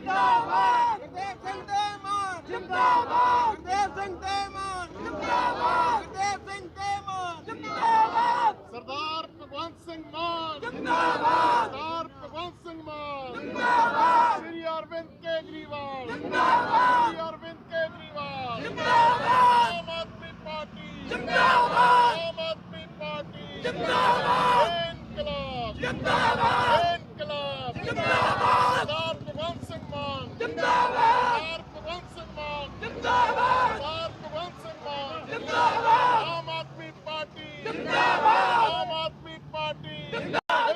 ਜਿੰਦਾਬਾਦ। ਗੁਰਦੇਵ ਸਿੰਘ ਤੇ ਮਾਨ। ਜਿੰਦਾਬਾਦ। ਗੁਰਦੇਵ ਸਿੰਘ ਤੇ ਮਾਨ। ਜਿੰਦਾਬਾਦ। ਸਰਦਾਰ ਭਗਵੰਤ ਸਿੰਘ ਮਾਨ। ਜਿੰਦਾਬਾਦ। ਸਰਦਾਰ ਭਗਵੰਤ ਸਿੰਘ ਮਾਨ। ਜਿੰਦਾਬਾਦ। ਸ੍ਰੀ ਅਰਵਿੰਦ ਕੇਜਰੀਵਾਲ। ਜਿੰਦਾਬਾਦ। ਸ੍ਰੀ ਅਰਵਿੰਦ ਕੇਜਰੀਵਾਲ। ਜਿੰਦਾਬਾਦ। ਆਮ ਆਦਮੀ ਪਾਰਟੀ। ਜਿੰਦਾਬਾਦ। ਆਮ ਆਦਮੀ ਪਾਰਟੀ। ਜਿੰਦਾਬਾਦ। ਇਨਕਲਾਬ। ਜਿੰਦਾਬਾਦ। ਇਨਕਲਾਬ। ਜਿੰਦਾਬਾਦ ਸਰਦਾਰ ਭਗਵੰਤ ਸਿੰਘ ਮਾਨ ਜਿੰਦਾਬਾਦ ਸਰਦਾਰ ਭਗਵੰਤ ਸਿੰਘ ਮਾਨ ਜਿੰਦਾਬਾਦ ਸਰਦਾਰ ਭਗਵੰਤ ਸਿੰਘ ਮਾਨ ਜਿੰਦਾਬਾਦ ਆਮ ਆਦਮੀ ਪਾਰਟੀ ਜਿੰਦਾਬਾਦ ਆਮ ਆਦਮੀ ਪਾਰਟੀ ਇਨਕਲਾਬ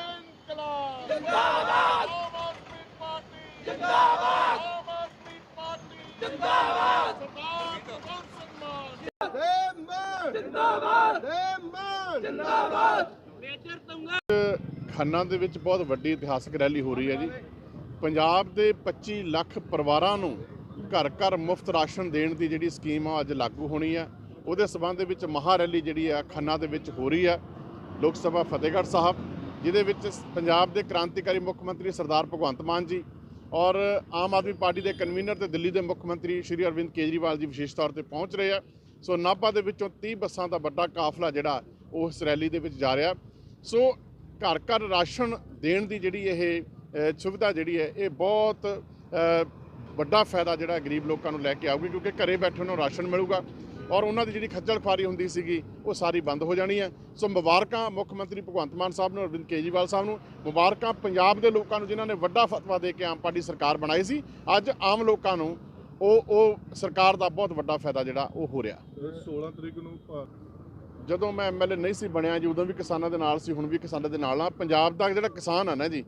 ਜਿੰਦਾਬਾਦ ਆਮ ਆਦਮੀ ਪਾਰਟੀ ਜਿੰਦਾਬਾਦ ਆਮ ਆਦਮੀ ਪਾਰਟੀ ਜਿੰਦਾਬਾਦ ਸਰਦਾਰ ਭਗਵੰਤ ਸਿੰਘ ਮਾਨ ਮਾਨ ਜਿੰਦਾਬਾਦ ਦੇ ਮਾਨ ਜਿੰਦਾਬਾਦ ਮੇਜਰ ਤੁੰਗਾ ਖੰਨਾ ਦੇ ਵਿੱਚ ਬਹੁਤ ਵੱਡੀ ਇਤਿਹਾਸਕ ਰੈਲੀ ਹੋ ਰਹੀ ਹੈ ਜੀ। ਪੰਜਾਬ ਦੇ 25 ਲੱਖ ਪਰਿਵਾਰਾਂ ਨੂੰ ਘਰ ਘਰ ਮੁਫਤ ਰਾਸ਼ਨ ਦੇਣ ਦੀ ਜਿਹੜੀ ਸਕੀਮ ਆ ਅੱਜ ਲਾਗੂ ਹੋਣੀ ਹੈ। ਉਹਦੇ ਸਬੰਧ ਦੇ ਵਿੱਚ ਮਹਾ ਰੈਲੀ ਜਿਹੜੀ ਆ, ਖੰਨਾ ਦੇ ਵਿੱਚ ਹੋ ਰਹੀ ਹੈ ਲੋਕ ਸਭਾ ਫਤਿਹਗੜ੍ਹ ਸਾਹਿਬ, ਜਿਹਦੇ ਵਿੱਚ ਪੰਜਾਬ ਦੇ ਕ੍ਰਾਂਤੀਕਾਰੀ ਮੁੱਖ ਮੰਤਰੀ ਸਰਦਾਰ ਭਗਵੰਤ ਮਾਨ ਜੀ ਔਰ ਆਮ ਆਦਮੀ ਪਾਰਟੀ ਦੇ ਕਨਵੀਨਰ ਤੇ ਦਿੱਲੀ ਦੇ ਮੁੱਖ ਮੰਤਰੀ ਸ਼੍ਰੀ ਅਰਵਿੰਦ ਕੇਜਰੀਵਾਲ ਜੀ ਵਿਸ਼ੇਸ਼ ਤੌਰ ਤੇ ਪਹੁੰਚ ਰਹੇ ਆ। ਸੋ ਨਾਭਾ ਦੇ ਵਿੱਚੋਂ 30 ਬੱਸਾਂ ਦਾ ਵੱਡਾ ਕਾਫਲਾ ਜਿਹੜਾ ਉਹ ਇਸ ਰੈਲੀ ਦੇ ਵਿੱਚ ਜਾ ਰਿਹਾ। ਸੋ ਘਰ ਘਰ ਰਾਸ਼ਨ ਦੇਣ ਦੀ ਜਿਹੜੀ ਇਹ ਸੁਵਿਧਾ ਜਿਹੜੀ ਹੈ, ਇਹ ਬਹੁਤ ਵੱਡਾ ਫਾਇਦਾ ਜਿਹੜਾ ਗਰੀਬ ਲੋਕਾਂ ਨੂੰ ਲੈ ਕੇ ਆਊਗੀ ਕਿਉਂਕਿ ਘਰੇ ਬੈਠੇ ਉਹਨਾਂ ਨੂੰ ਰਾਸ਼ਨ ਮਿਲੂਗਾ। ਔਰ ਉਹਨਾਂ ਦੀ ਜਿਹੜੀ ਖੱਜਲ ਖੁਆਰੀ ਹੁੰਦੀ ਸੀਗੀ ਉਹ ਸਾਰੀ ਬੰਦ ਹੋ ਜਾਣੀ ਹੈ। ਸੋ ਮੁਬਾਰਕਾਂ ਮੁੱਖ ਮੰਤਰੀ ਭਗਵੰਤ ਮਾਨ ਸਾਹਿਬ ਨੂੰ ਅਰਵਿੰਦ ਕੇਜਰੀਵਾਲ ਸਾਹਿਬ ਨੂੰ। ਮੁਬਾਰਕਾਂ ਪੰਜਾਬ ਦੇ ਲੋਕਾਂ ਨੂੰ ਜਿਨ੍ਹਾਂ ਨੇ ਵੱਡਾ ਫਤਵਾ ਦੇ ਕੇ ਆਮ ਪਾਰਟੀ ਸਰਕਾਰ ਬਣਾਈ ਸੀ। ਅੱਜ ਆਮ ਲੋਕਾਂ ਨੂੰ ਉਹ ਉਹ ਸਰਕਾਰ ਦਾ ਬਹੁਤ ਵੱਡਾ ਫਾਇਦਾ ਜਿਹੜਾ ਉਹ ਹੋ ਰਿਹਾ। 16 ਤਰੀਕ ਨੂੰ ਜਦੋਂ ਮੈਂ ਐਮਐਲਏ ਨਹੀਂ ਸੀ ਬਣਿਆ ਜੀ ਉਦੋਂ ਵੀ ਕਿਸਾਨਾਂ ਦੇ ਨਾਲ ਸੀ ਹੁਣ ਵੀ ਕਿਸਾਨਾਂ ਦੇ ਨਾਲ ਆ। ਪੰਜਾਬ ਦਾ ਜਿਹੜਾ ਕਿਸਾਨ ਆ ਨਾ ਜੀ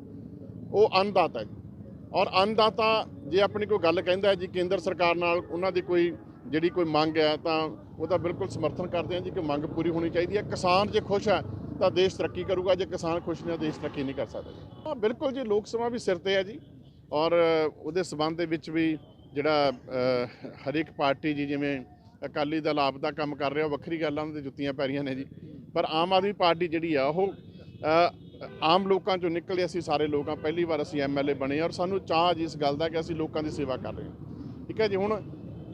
ਉਹ ਅੰਨਦਾਤਾ ਜੀ। ਔਰ ਅੰਨਦਾਤਾ ਜੇ ਆਪਣੀ ਕੋਈ ਗੱਲ ਕਹਿੰਦਾ ਹੈ ਜੀ ਕੇਂਦਰ ਸਰਕਾਰ ਨਾਲ ਉਹਨਾਂ ਦੀ ਕੋਈ ਜਿਹੜੀ ਕੋਈ ਮੰਗ ਹੈ ਤਾਂ ਉਹਦਾ ਬਿਲਕੁਲ ਸਮਰਥਨ ਕਰਦੇ ਹਾਂ ਜੀ ਕਿ ਮੰਗ ਪੂਰੀ ਹੋਣੀ ਚਾਹੀਦੀ ਹੈ। ਕਿਸਾਨ ਜੇ ਖੁਸ਼ ਹੈ ਤਾਂ ਦੇਸ਼ ਤਰੱਕੀ ਕਰੂਗਾ ਜੇ ਕਿਸਾਨ ਖੁਸ਼ ਨਹੀਂ ਹੈ ਦੇਸ਼ ਤਰੱਕੀ ਨਹੀਂ ਕਰ ਸਕਦਾ ਜੀ। ਹਾਂ ਬਿਲਕੁਲ ਜੀ ਲੋਕ ਸਭਾ ਵੀ ਸਿਰ ਤੇ ਹੈ ਜੀ। ਔਰ ਉਹਦੇ ਸਬੰਧ ਦੇ ਵਿੱਚ ਵੀ ਜਿਹੜਾ ਅ, ਹਰੇਕ ਪਾਰਟੀ ਜੀ ਜਿਵੇਂ ਅਕਾਲੀ ਦਲ ਆਪ ਦਾ ਕੰਮ ਕਰ ਰਿਹਾ ਉਹ ਵੱਖਰੀ ਗੱਲ ਆ ਉਹਨਾਂ ਦੇ ਜੁੱਤੀਆਂ ਪੈਰੀਆਂ ਨੇ ਜੀ। ਪਰ ਆਮ ਆਦਮੀ ਪਾਰਟੀ ਜਿਹੜੀ ਆ ਉਹ ਆਮ ਲੋਕਾਂ ਚੋਂ ਨਿਕਲੇ ਅਸੀਂ ਸਾਰੇ ਲੋਕ ਆ। ਪਹਿਲੀ ਵਾਰ ਅਸੀਂ ਐਮਐਲਏ ਬਣੇ ਔਰ ਸਾਨੂੰ ਚਾਹ ਜੀ ਇਸ ਗੱਲ ਦਾ ਕਿ ਅਸੀਂ ਲੋਕਾਂ ਦੀ ਸੇਵਾ ਕਰ ਰਹੇ ਹਾਂ। ਠੀਕ ਹੈ ਜੀ ਹੁਣ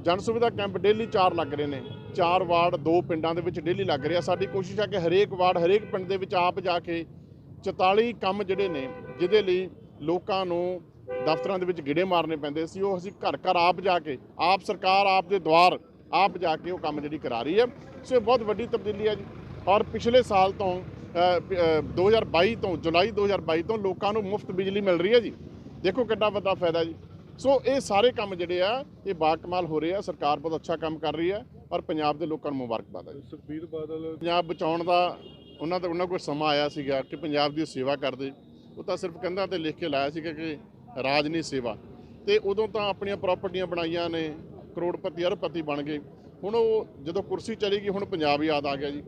ਜਨ ਸੁਵਿਧਾ ਕੈਂਪ ਡੇਲੀ ਚਾਰ ਲੱਗ ਰਹੇ ਨੇ। ਚਾਰ ਵਾਰਡ ਦੋ ਪਿੰਡਾਂ ਦੇ ਵਿੱਚ ਡੇਲੀ ਲੱਗ ਰਿਹਾ। ਸਾਡੀ ਕੋਸ਼ਿਸ਼ ਹੈ ਕਿ ਹਰੇਕ ਵਾਰਡ ਹਰੇਕ ਪਿੰਡ ਦੇ ਵਿੱਚ ਆਪ ਜਾ ਕੇ 44 ਕੰਮ ਜਿਹੜੇ ਨੇ ਜਿਹਦੇ ਲਈ ਲੋਕਾਂ ਨੂੰ ਦਫ਼ਤਰਾਂ ਦੇ ਵਿੱਚ ਗਿੜੇ ਮਾਰਨੇ ਪੈਂਦੇ ਸੀ ਉਹ ਅਸੀਂ ਘਰ ਘਰ ਆਪ ਜਾ ਕੇ ਆਪ ਸਰਕਾਰ ਆਪ ਦੇ ਦੁਆਰ ਆਪ ਜਾ ਕੇ ਉਹ ਕੰਮ ਜਿਹੜੀ ਕਰਾ ਰਹੀ ਹੈ। ਸੋ ਇਹ ਬਹੁਤ ਵੱਡੀ ਤਬਦੀਲੀ ਹੈ ਜੀ। ਔਰ ਪਿਛਲੇ ਸਾਲ ਤੋਂ ਅ, ਪ- ਅ, 2022 ਤੋਂ ਜੁਲਾਈ 2022 ਤੋਂ ਲੋਕਾਂ ਨੂੰ ਮੁਫਤ ਬਿਜਲੀ ਮਿਲ ਰਹੀ ਹੈ ਜੀ। ਦੇਖੋ ਕਿੰਨਾ ਵੱਡਾ ਫਾਇਦਾ ਜੀ। ਸੋ ਇਹ ਸਾਰੇ ਕੰਮ ਜਿਹੜੇ ਆ ਇਹ ਬਾਕਮਾਲ ਹੋ ਰਹੇ ਆ। ਸਰਕਾਰ ਬਹੁਤ ਅੱਛਾ ਕੰਮ ਕਰ ਰਹੀ ਹੈ ਔਰ ਪੰਜਾਬ ਦੇ ਲੋਕਾਂ ਨੂੰ ਮੁਬਾਰਕਬਾਦ ਹੈ ਸੁਖਬੀਰ ਬਾਦਲ ਪੰਜਾਬ ਬਚਾਉਣ ਦਾ ਉਹਨਾਂ ਦਾ ਉਹਨਾਂ ਕੋਲ ਸਮਾਂ ਆਇਆ ਸੀਗਾ ਕਿ ਪੰਜਾਬ ਦੀ ਸੇਵਾ ਕਰਦੇ। ਉਹ ਤਾਂ ਸਿਰਫ ਕੰਧਾਂ ਤੇ ਲਿਖ ਕੇ ਲਾਇਆ ਸੀਗਾ ਕਿ ਰਾਜ ਨਹੀਂ ਸੇਵਾ। ਤੇ ਉਦੋਂ ਤਾਂ ਆਪਣੀਆਂ ਪ੍ਰਾਪਰਟੀਆਂ ਬਣਾਈਆਂ ਨੇ ਕਰੋੜਪਤੀ ਅਰਬਪਤੀ ਬਣ ਗਏ। ਹੁਣ ਉਹ ਜਦੋਂ ਕੁਰਸੀ ਚਲੀ ਗਈ ਹੁਣ ਪੰਜਾਬ ਯਾਦ ਆ ਗਿਆ ਜੀ।